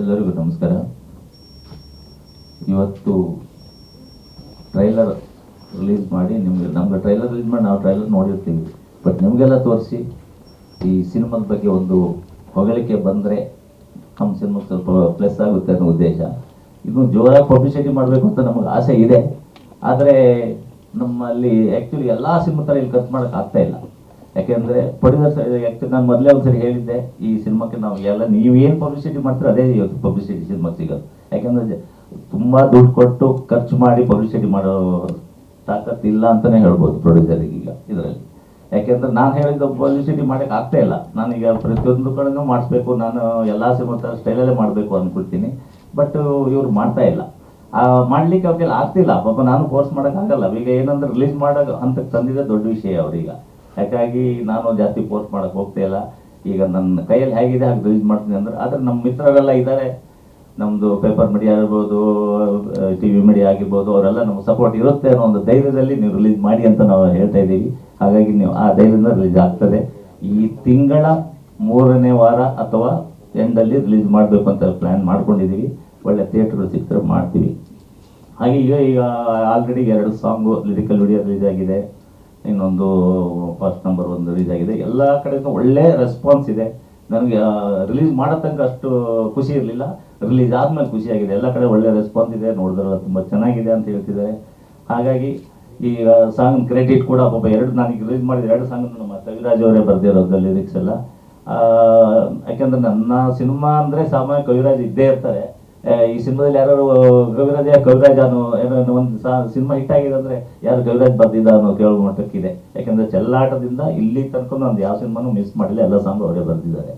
ಎಲ್ಲರಿಗೂ ನಮಸ್ಕಾರ. ಇವತ್ತು ಟ್ರೈಲರ್ ರಿಲೀಸ್ ಮಾಡಿ ನಿಮಗೆ ನಮ್ಗೆ ಟ್ರೈಲರ್ ರಿಲೀಸ್ ಮಾಡಿ ನಾವು ಟ್ರೈಲರ್ ನೋಡಿರ್ತೀವಿ. ಬಟ್ ನಿಮಗೆಲ್ಲ ತೋರಿಸಿ ಈ ಸಿನಿಮಾದ ಬಗ್ಗೆ ಒಂದು ಹೊಗಳಿಕೆ ಬಂದರೆ ನಮ್ಮ ಸಿನಿಮಾಗೆ ಸ್ವಲ್ಪ ಪ್ಲಸ್ ಆಗುತ್ತೆ ಅನ್ನೋ ಉದ್ದೇಶ. ಇನ್ನು ಜೋರಾಗಿ ಪಬ್ಲಿಸಿಟಿ ಮಾಡಬೇಕು ಅಂತ ನಮಗೆ ಆಸೆ ಇದೆ. ಆದರೆ ನಮ್ಮಲ್ಲಿ ಆ್ಯಕ್ಚುಲಿ ಎಲ್ಲ ಸಿನಿಮಾ ಥರ ಇಲ್ಲಿ ಖರ್ಚು ಮಾಡೋಕೆ ಆಗ್ತಾ ಇಲ್ಲ. ಯಾಕೆಂದರೆ ಪ್ರೊಡ್ಯೂಸರ್ಸ್ ಯಾಕೆ ನಾನು ಮೊದಲೇ ಒಂದ್ಸರಿ ಹೇಳಿದ್ದೆ, ಈ ಸಿನಿಮಾಕ್ಕೆ ನಾವು ಎಲ್ಲ ನೀವೇನು ಪಬ್ಲಿಸಿಟಿ ಮಾಡ್ತೀರ ಅದೇ ಇವತ್ತು ಪಬ್ಲಿಸಿಟಿ ಸಿನಿಮಾ ಸಿಗೋದು. ಯಾಕೆಂದರೆ ತುಂಬ ದುಡ್ಡು ಕೊಟ್ಟು ಖರ್ಚು ಮಾಡಿ ಪಬ್ಲಿಸಿಟಿ ಮಾಡೋ ತಾಕತ್ತು ಇಲ್ಲ ಅಂತಲೇ ಹೇಳ್ಬೋದು ಪ್ರೊಡ್ಯೂಸರಿಗೆ ಈಗ ಇದರಲ್ಲಿ. ಯಾಕೆಂದ್ರೆ ನಾನು ಹೇಳಿದ ಪಬ್ಲಿಸಿಟಿ ಮಾಡೋಕೆ ಆಗ್ತಾ ಇಲ್ಲ. ನಾನೀಗ ಪ್ರತಿಯೊಂದು ಕಡೆನೂ ಮಾಡಿಸ್ಬೇಕು, ನಾನು ಎಲ್ಲ ಸಿನಿಮಾ ಸ್ಟೈಲಲ್ಲೇ ಮಾಡಬೇಕು ಅಂದ್ಕೊಳ್ತೀನಿ ಬಟ್ ಇವ್ರು ಮಾಡ್ತಾ ಇಲ್ಲ. ಮಾಡ್ಲಿಕ್ಕೆ ಅವ್ರಿಗೆಲ್ಲ ಆಗ್ತಿಲ್ಲ. ಪಾಪ ನಾನು ಫೋರ್ಸ್ ಮಾಡೋಕ್ಕಾಗಲ್ಲ ಈಗ ಏನಂದ್ರೆ ರಿಲೀಸ್ ಮಾಡೋ ಹಂತಕ್ಕೆ ತಂದಿದೆ ದೊಡ್ಡ ವಿಷಯ ಅವ್ರೀಗ. ಯಾಕಾಗಿ ನಾನು ಜಾಸ್ತಿ ಪೋಸ್ಟ್ ಮಾಡೋಕ್ಕೆ ಹೋಗ್ತಾ ಇಲ್ಲ. ಈಗ ನನ್ನ ಕೈಯಲ್ಲಿ ಹೇಗಿದೆ ಹಾಗೆ ಯೂಸ್ ಮಾಡ್ತೀನಿ ಅಂದ್ರೆ, ಆದರೆ ನಮ್ಮ ಮಿತ್ರರೆಲ್ಲ ಇದ್ದಾರೆ ನಮ್ಮದು ಪೇಪರ್ ಮೀಡಿಯಾ ಆಗಿರ್ಬೋದು ಟಿ ವಿ ಮೀಡಿಯಾ ಆಗಿರ್ಬೋದು, ಅವರೆಲ್ಲ ನಮ್ಗೆ ಸಪೋರ್ಟ್ ಇರುತ್ತೆ ಅನ್ನೋ ಒಂದು ಧೈರ್ಯದಲ್ಲಿ ನೀವು ರಿಲೀಸ್ ಮಾಡಿ ಅಂತ ನಾವು ಹೇಳ್ತಾ ಇದ್ದೀವಿ. ಹಾಗಾಗಿ ನೀವು ಆ ಧೈರ್ಯದಿಂದ ರಿಲೀಸ್ ಆಗ್ತದೆ. ಈ ತಿಂಗಳ ಮೂರನೇ ವಾರ ಅಥವಾ ಎಂಡಲ್ಲಿ ರಿಲೀಸ್ ಮಾಡಬೇಕು ಅಂತ ಪ್ಲ್ಯಾನ್ ಮಾಡ್ಕೊಂಡಿದ್ದೀವಿ. ಒಳ್ಳೆ ಥಿಯೇಟ್ರ್ಗಳು ಸಿಗ್ತಾರೆ ಮಾಡ್ತೀವಿ. ಹಾಗೆ ಈಗ ಈಗ, ಆಲ್ರೆಡಿ ಎರಡು ಸಾಂಗು ಲಿರಿಕಲ್ ವಿಡಿಯೋ ರಿಲೀಸ್ ಆಗಿದೆ. ಇನ್ನೊಂದು ಫಸ್ಟ್ ನಂಬರ್ ಒಂದು ರಿಲೀಸ್ ಆಗಿದೆ. ಎಲ್ಲ ಕಡೆಯಿಂದ ಒಳ್ಳೆ ರೆಸ್ಪಾನ್ಸ್ ಇದೆ. ನನಗೆ ರಿಲೀಸ್ ಮಾಡೋ ತನಕ ಅಷ್ಟು ಖುಷಿ ಇರಲಿಲ್ಲ. ರಿಲೀಸ್ ಆದಮೇಲೆ ಖುಷಿಯಾಗಿದೆ ಎಲ್ಲ ಕಡೆ ಒಳ್ಳೆ ರೆಸ್ಪಾನ್ಸ್ ಇದೆ. ನೋಡಿದ್ರಲ್ಲ ತುಂಬ ಚೆನ್ನಾಗಿದೆ ಅಂತ ಹೇಳ್ತಿದ್ದಾರೆ. ಹಾಗಾಗಿ, ಈ ಸಾಂಗ್ ಕ್ರೆಡಿಟ್ ಕೂಡ ಪಾಪ ಎರಡು, ನನಗೆ ರಿಲೀಸ್ ಮಾಡಿದ ಎರಡು ಸಾಂಗ್ ನಮ್ಮ ಕವಿರಾಜ್ ಅವರೇ ಬರೆದಿರೋದು ಲಿರಿಕ್ಸ್ ಎಲ್ಲ. ಯಾಕೆಂದರೆ ನನ್ನ ಸಿನಿಮಾ ಅಂದರೆ ಸಾಮಾನ್ಯ ಕವಿರಾಜ್ ಇದ್ದೇ ಇರ್ತಾರೆ. ಈ ಸಿನಿಮಾದಲ್ಲಿ ಯಾರು ಕವಿರಾಜ ಕವಿರಾಜ್ ಅನ್ನೋ ಏನೋ ಒಂದು ಸಿನಿಮಾ ಹಿಟ್ ಆಗಿದೆ ಅಂದ್ರೆ ಯಾರು ಕವಿರಾಜ್ ಬರ್ದಿದ್ದ ಅನ್ನೋ ಕೇಳೋ ಮಟ್ಟಕ್ಕಿದೆ. ಯಾಕಂದ್ರೆ ಚೆಲ್ಲಾಟದಿಂದ ಇಲ್ಲಿ ತನಕ ನಾನು ಯಾವ ಸಿನಿಮಾನು ಮಿಸ್ ಮಾಡಿಲ್ಲ, ಎಲ್ಲ ಸಾಂಗ್ ಅವರೇ ಬರೆದಿದ್ದಾರೆ.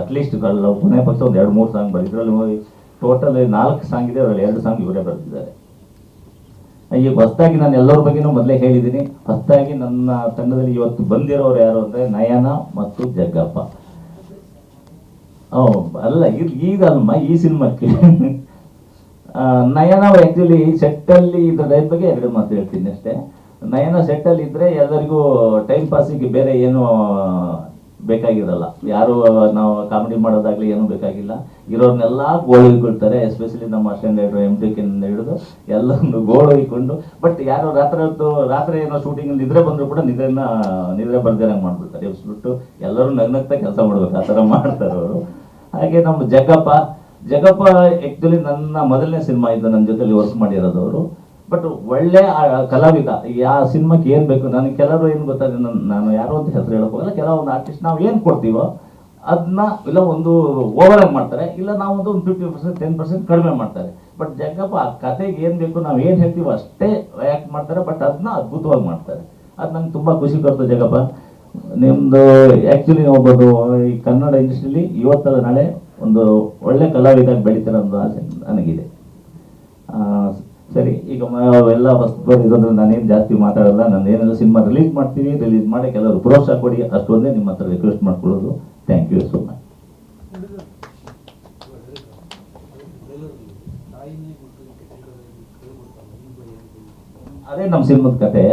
ಅಟ್ಲೀಸ್ಟ್ ಕೊನೆ ಪಕ್ಷ ಒಂದು ಎರಡು ಮೂರು ಸಾಂಗ್ ಬರೆದಿದ್ರಲ್ಲಿ ಟೋಟಲ್ ನಾಲ್ಕು ಸಾಂಗ್ ಇದೆ, ಅದರಲ್ಲಿ ಎರಡು ಸಾಂಗ್ ಇವರೇ ಬರೆದಿದ್ದಾರೆ. ಈಗ ಹೊಸದಾಗಿ ನಾನು ಎಲ್ಲರ ಬಗ್ಗೆನೂ ಮೊದಲೇ ಹೇಳಿದ್ದೀನಿ. ಹೊಸದಾಗಿ ನನ್ನ ತಂಡದಲ್ಲಿ ಇವತ್ತು ಬಂದಿರೋರು ಯಾರು ಅಂದರೆ ನಯನ ಮತ್ತು ಜಗ್ಗಪ್ಪ. ಅಲ್ಲ, ಈಗ ಈ ಸಿನಿಮಾಕ್ಕೆ. ನಯನ ಆ್ಯಕ್ಚುಲಿ ಸೆಟ್ಟಲ್ಲಿ ಇದ್ದ ಬಗ್ಗೆ ಎರಡು ಮಾತು ಹೇಳ್ತೀನಿ ಅಷ್ಟೇ. ನಯನ ಸೆಟ್ಟಲ್ಲಿ ಇದ್ರೆ ಎಲ್ಲರಿಗೂ ಟೈಮ್ ಪಾಸಿಗೆ ಬೇರೆ ಏನು ಬೇಕಾಗಿರಲ್ಲ. ಯಾರು ನಾವು ಕಾಮಿಡಿ ಮಾಡೋದಾಗ್ಲಿ ಏನೂ ಬೇಕಾಗಿಲ್ಲ. ಇರೋರ್ನೆಲ್ಲ ಗೋಳು ಹೊಯ್ಕೊಳ್ತಾರೆ ಎಸ್ಪೆಷಲಿ ನಮ್ಮ ಸ್ಟ್ಯಾಂಡರ್ಡ್ ಎಂ ಟಿ ಹಿಡಿದು ಎಲ್ಲೊಂದು ಗೋಳು ಹೊಯ್ಕೊಂಡು ಬಟ್ ಯಾರು ರಾತ್ರಿ ಹೊತ್ತು, ರಾತ್ರಿ ಏನೋ ಶೂಟಿಂಗ್ ನಿದ್ರೆ ಬಂದ್ರು ಕೂಡ ನಿದ್ರೆನ, ನಿದ್ರೆ ಬರ್ದೇನಂಗೆ ಮಾಡ್ಬಿಡ್ತಾರೆ. ಎಬ್ಸ್ಬಿಟ್ಟು ಎಲ್ಲರೂ ನಗ್ನಗ್ತಾ ಕೆಲಸ ಮಾಡ್ಬೇಕು, ಆ ಥರ ಮಾಡ್ತಾರೆ ಅವರು. ಹಾಗೆ ನಮ್ಮ ಜಗ್ಗಪ್ಪ ಜಗಪ್ಪ ಆ್ಯಕ್ಚುಲಿ ನನ್ನ ಮೊದಲನೇ ಸಿನಿಮಾ ಇದು ನನ್ನ ಜೊತೆಲಿ ವರ್ಕ್ ಮಾಡಿರೋದವರು ಬಟ್ ಒಳ್ಳೆ ಕಲಾವಿದ ಯಾವ ಸಿನಿಮಾಕ್ಕೆ ಏನು ಬೇಕು? ನನಗೆ ಕೆಲವರು ಏನು ಗೊತ್ತಾದ್ರೆ ನಾನು ನಾನು ಯಾರೋ ಅಂತ ಹೆಸರು ಹೇಳೋಕ್ಕೋಗಲ್ಲ. ಕೆಲವೊಂದು ಆರ್ಟಿಸ್ಟ್ ನಾವು ಏನು ಕೊಡ್ತೀವೋ ಅದನ್ನ ಇಲ್ಲ ಒಂದು ಓವರ್ ಮಾಡ್ತಾರೆ. ಇಲ್ಲ ನಾವು ಒಂದು ಫಿಫ್ಟಿ ಪರ್ಸೆಂಟ್ ಟೆನ್ ಪರ್ಸೆಂಟ್ ಕಡಿಮೆ ಮಾಡ್ತಾರೆ. ಬಟ್ ಜಗ್ಗಪ್ಪ ಆ ಕತೆಗೆ ಏನು ಬೇಕು ನಾವು ಏನು ಹೇಳ್ತೀವೋ ಅಷ್ಟೇ ಆ್ಯಕ್ಟ್ ಮಾಡ್ತಾರೆ. ಬಟ್ ಅದನ್ನ ಅದ್ಭುತವಾಗಿ ಮಾಡ್ತಾರೆ. ಅದು ನಂಗೆ ತುಂಬ ಖುಷಿ ಕೊಡ್ತು ಜಗಪ್ಪ. ನಿಮ್ಮದು ಆ್ಯಕ್ಚುಲಿ ಒಬ್ಬದು ಈ ಕನ್ನಡ ಇಂಡಸ್ಟ್ರಿಲಿ ಇವತ್ತಲ್ಲ ನಾಳೆ ಒಂದು ಒಳ್ಳೆ ಕಲಾವಿದಾಗಿ ಬೆಳೀತಾರೆ ಅನ್ನೋ ಆಸೆ ನನಗಿದೆ. ಸರಿ, ಈಗ ಎಲ್ಲ ಹೊಸಬರು ಇರೋದ್ರಿಂದ ನಾನೇನು ಜಾಸ್ತಿ ಮಾತಾಡಲ್ಲ, ನಾನು ಏನೆಲ್ಲ ಸಿನಿಮಾ ರಿಲೀಸ್ ಮಾಡ್ತೀವಿ ರಿಲೀಸ್ ಮಾಡಿ ಕೆಲವರು ಪ್ರೋತ್ಸಾಹ ಕೊಡಿ ಅಷ್ಟೊಂದೇ ನಿಮ್ಮ ಹತ್ರ ರಿಕ್ವೆಸ್ಟ್ ಮಾಡ್ಕೊಳ್ಳೋದು. ಥ್ಯಾಂಕ್ ಯು ಸೊ ಮಚ್ ಅದೇ ನಮ್ಮ ಸಿನಿಮಾದ ಕತೆ.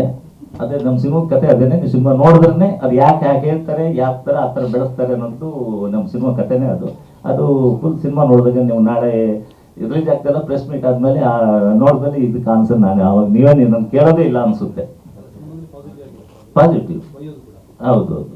ಅದೇ ನಮ್ಮ ಸಿನಿಮಾ ಕತೆ ಅದೇನೆ ನೀವು ಸಿನಿಮಾ ನೋಡಿದ್ರೆ ಅದು ಯಾಕೆ ಯಾಕೆ ಹೇಳ್ತಾರೆ ಯಾವ ಥರ ಆ ಥರ ಬೆಳೆಸ್ತಾರೆ ಅನ್ನೋದು ನಮ್ಮ ಸಿನಿಮಾ ಕತೆನೇ ಅದು. ಅದು ಫುಲ್ ಸಿನಿಮಾ ನೋಡಿದಾಗ ನೀವು ನಾಳೆ ರಿಲೀಸ್ ಆಗ್ತಾಯಿಲ್ಲ ಪ್ರೆಸ್ ಮೀಟ್ ಆದಮೇಲೆ ನೋಡಿದ್ರೆ ಇದಕ್ಕೆ ಆನ್ಸರ್ ನಾನು. ಅವಾಗ ನೀವೇ ನನ್ನ ಕೇಳೋದೇ ಇಲ್ಲ ಅನಿಸುತ್ತೆ. ಪಾಸಿಟಿವ್ ಹೌದು ಹೌದು.